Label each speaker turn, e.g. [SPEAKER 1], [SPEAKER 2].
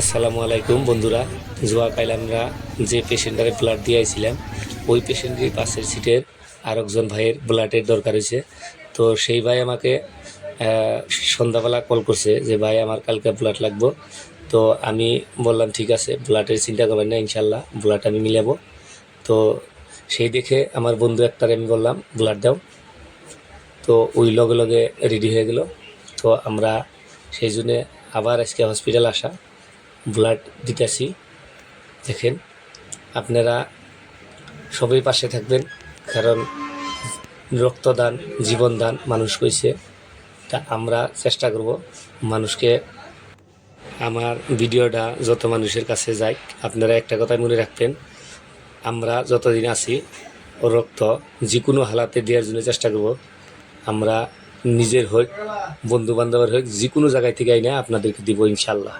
[SPEAKER 1] আসসালামু আলাইকুম, বন্ধুরা। জোয়া কাইল আমরা যে পেশেন্টারে ব্লাড দিয়ে আইছিলাম ওই পেশেন্টের পাশের সিটের আরেকজন ভাইয়ের ব্লাডের দরকার হয়েছে তো সেই ভাই আমাকে সন্ধ্যাবেলা কল করছে যে, ভাই, আমার কালকে ব্লাড লাগবো। তো আমি বললাম, ঠিক আছে ব্লাডের চিন্তা করবেন না ইনশাল্লাহ ব্লাড আমি মিলাবো। তো সেই দেখে আমার বন্ধু একটারে আমি বললাম ব্লাড দাও। তো ওই লগে লগে রেডি হয়ে গেল। তো আমরা সেই জন্যে আবার আজকে হসপিটাল আসা। ব্লাড দিতেছি দেখেন, আপনারা সবাই পাশে থাকবেন, কারণ রক্তদান, জীবনদান মানুষ কইছে। তা আমরা চেষ্টা করব মানুষকে আমার ভিডিওটা যত মানুষের কাছে যায় আপনারা একটা কথা মনে রাখবেন, আমরা যতদিন আছি, রক্ত যে কোনো হালাতে দেওয়ার জন্য চেষ্টা করব। আমরা নিজের হোক বন্ধু বান্ধবের হোক যে কোনো জায়গায় থেকে আইনে আপনাদেরকে দিব ইনশাল্লাহ।